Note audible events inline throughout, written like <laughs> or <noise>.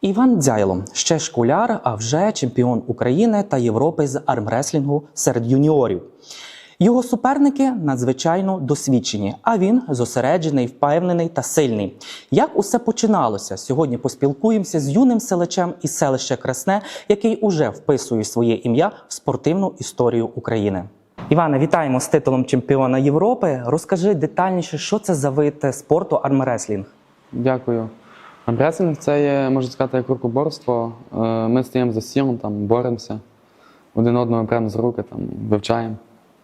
Іван Дзяйло ще школяр, а вже чемпіон України та Європи з армреслінгу серед юніорів. Його суперники надзвичайно досвідчені, а він зосереджений, впевнений та сильний. Як усе починалося? Сьогодні поспілкуємося з юним селечем із селища Красне, який уже вписує своє ім'я в спортивну історію України. Іване, вітаємо з титулом чемпіона Європи. Розкажи детальніше, що це за вид спорту армреслінг. Дякую. Амбресинг це є, можна сказати, як рукоборство. Е, Ми стоїмо за стілом, там, боремося, один одного прямо з руки, там, вивчаємо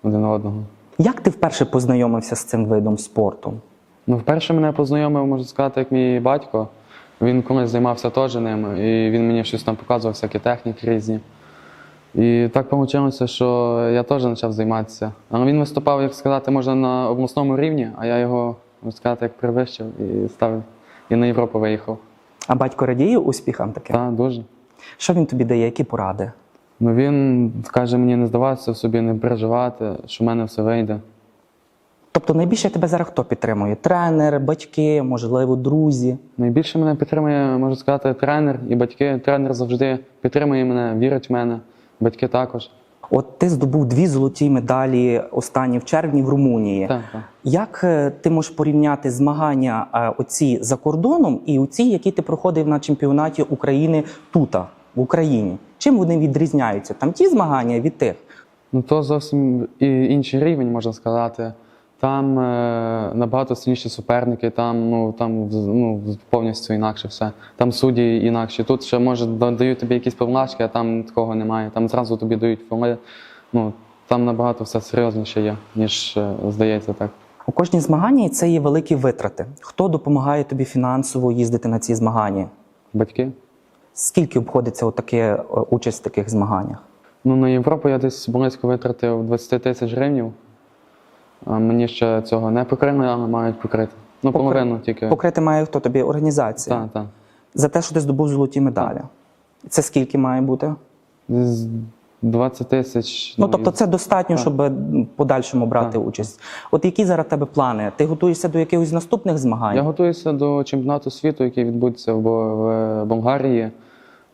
один одного. Як ти вперше познайомився з цим видом спорту? Ну, вперше мене познайомив, можна сказати, як мій батько. Він колись займався теж ним, і він мені щось там показував, всякі техніки різні. І так вийшло, що я теж почав займатися. Але він виступав, як сказати, можна на обласному рівні, а я його, можна сказати, як привищив і ставив. І на Європу виїхав. А батько радіє успіхам таким? Так, дуже. Що він тобі дає? Які поради? Ну він каже мені не здаватися в собі, не переживати, що в мене все вийде. Тобто найбільше тебе зараз хто підтримує? Тренер, батьки, можливо, друзі. Найбільше мене підтримує, можу сказати, тренер і батьки. Тренер завжди підтримує мене, вірить в мене, батьки також. От ти здобув дві золоті медалі останні в червні в Румунії. Так, так. Як е, ти можеш порівняти змагання е, оці за кордоном і оці, які ти проходив на чемпіонаті України тут, в Україні? Чим вони відрізняються? Там ті змагання від тих? Ну то зовсім інший рівень, можна сказати. Там е, набагато сильніші суперники, там ну там ну, повністю інакше все. Там судді інакші. Тут ще може да- дають тобі якісь повлачки, а там такого немає. Там зразу тобі дають фоли. Ну там набагато все серйозніше є, ніж е, здається так. У кожній змаганні це є великі витрати. Хто допомагає тобі фінансово їздити на ці змагання? Батьки. Скільки обходиться отаке е, участь в таких змаганнях? Ну, на Європу я десь близько витратив 20 тисяч гривень. Мені ще цього не покрили, але мають покрити. Ну, Покри- половину тільки. Покрити має хто тобі організація Так, так. за те, що ти здобув золоті медалі. Це скільки має бути? З 20 тисяч. Ну тобто, це достатньо, так. щоб в подальшому брати участь. От які зараз в тебе плани? Ти готуєшся до якихось наступних змагань? Я готуюся до чемпіонату світу, який відбудеться в, в Болгарії е,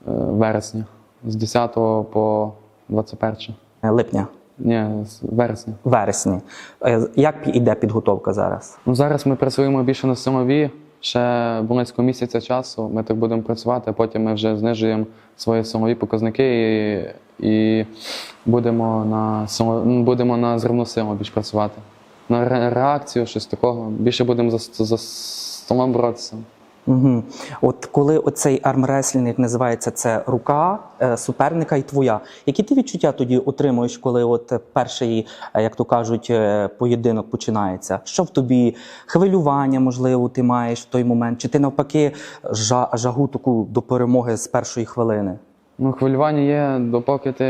в вересні з 10 по 21. Е, Липня, Ні, з вересня. вересні. Е, Як іде підготовка зараз? Ну, зараз ми працюємо більше на силові. Ще близько місяця часу ми так будемо працювати, а потім ми вже знижуємо свої силові показники і, і будемо на сило- ну, будемо на зривну силу більш працювати. На ре- реакцію, щось такого. Більше будемо за, за столом боротися. Угу. От коли оцей армреслінг називається це рука е, суперника і твоя. Які ти відчуття тоді отримуєш, коли от перший, е, як то кажуть, е, поєдинок починається? Що в тобі хвилювання, можливо, ти маєш в той момент? Чи ти навпаки жа- жагу таку до перемоги з першої хвилини? Ну, хвилювання є, допоки ти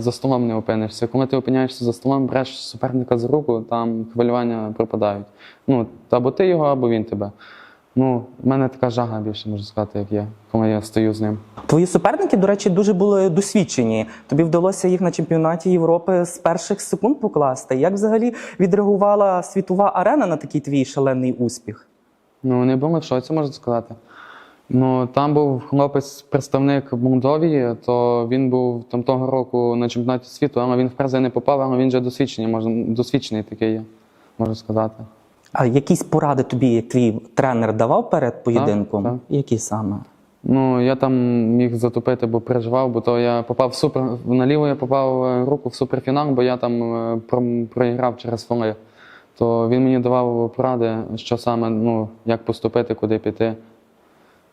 за столом не опинишся. Коли ти опиняєшся за столом, береш суперника за руку, там хвилювання пропадають. Ну, або ти його, або він тебе. Ну, в мене така жага більше, можна сказати, як є, коли я стою з ним. Твої суперники, до речі, дуже були досвідчені. Тобі вдалося їх на чемпіонаті Європи з перших секунд покласти. Як взагалі відреагувала світова арена на такий твій шалений успіх? Ну, вони були в шоці, можна сказати. Ну, там був хлопець, представник Молдовії, то він був там того року на чемпіонаті світу, але він в призи не попав, але він вже досвідчений, можна, досвідчений такий є, можна сказати. А якісь поради тобі, твій тренер давав перед поєдинком? так. Які саме? Ну, я там міг затопити, бо переживав, бо то я попав в супер. Наліво я попав е, руку в суперфінал, бо я там е, проіграв через фоли. То він мені давав поради, що саме, ну, як поступити, куди піти.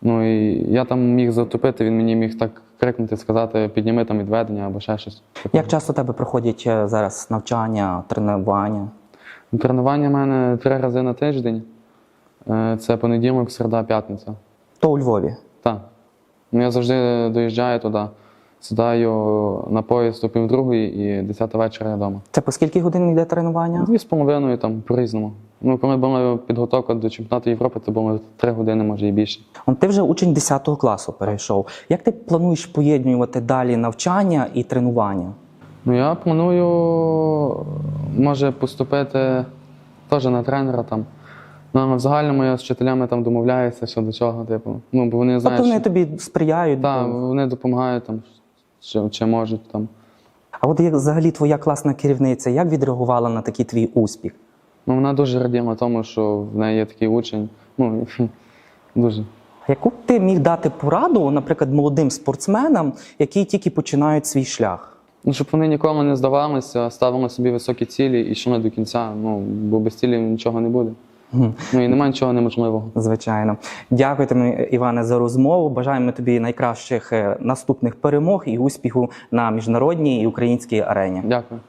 Ну і я там міг затопити, він мені міг так крикнути, сказати, підніми там відведення або ще щось. Як часто у тебе проходять е, зараз навчання, тренування? Тренування в мене три рази на тиждень. Е, Це понеділок, середа, п'ятниця. То у Львові. Так. Ну, я завжди доїжджаю туди, сідаю на поїзд о півдругої і 10 вечора я вдома. Це по скільки годин йде тренування? Дві з половиною там по-різному. Ну, коли була підготовка до чемпіонату Європи, це було три години, може і більше. Ти вже учень 10 класу перейшов. Як ти плануєш поєднувати далі навчання і тренування? Ну, я планую, може, поступити теж на тренера там. Ну, а в загальному я з вчителями там домовляюся, що до чого, типу. Ну, бо вони знають, Тобто вони що... тобі сприяють. Так, бо- вони допомагають там, чи, чи можуть там. А от як взагалі твоя класна керівниця, як відреагувала на такий твій успіх? Ну, вона дуже раділа тому, що в неї є такий учень. Ну, <laughs> дуже. Яку б ти міг дати пораду, наприклад, молодим спортсменам, які тільки починають свій шлях? Ну, щоб вони ніколи не здавалися, ставили собі високі цілі і йшли до кінця. Ну, бо без цілі нічого не буде. Ну і немає нічого неможливого. Звичайно, дякую тобі, Іване, за розмову. Бажаємо тобі найкращих е, наступних перемог і успіху на міжнародній і українській арені. Дякую.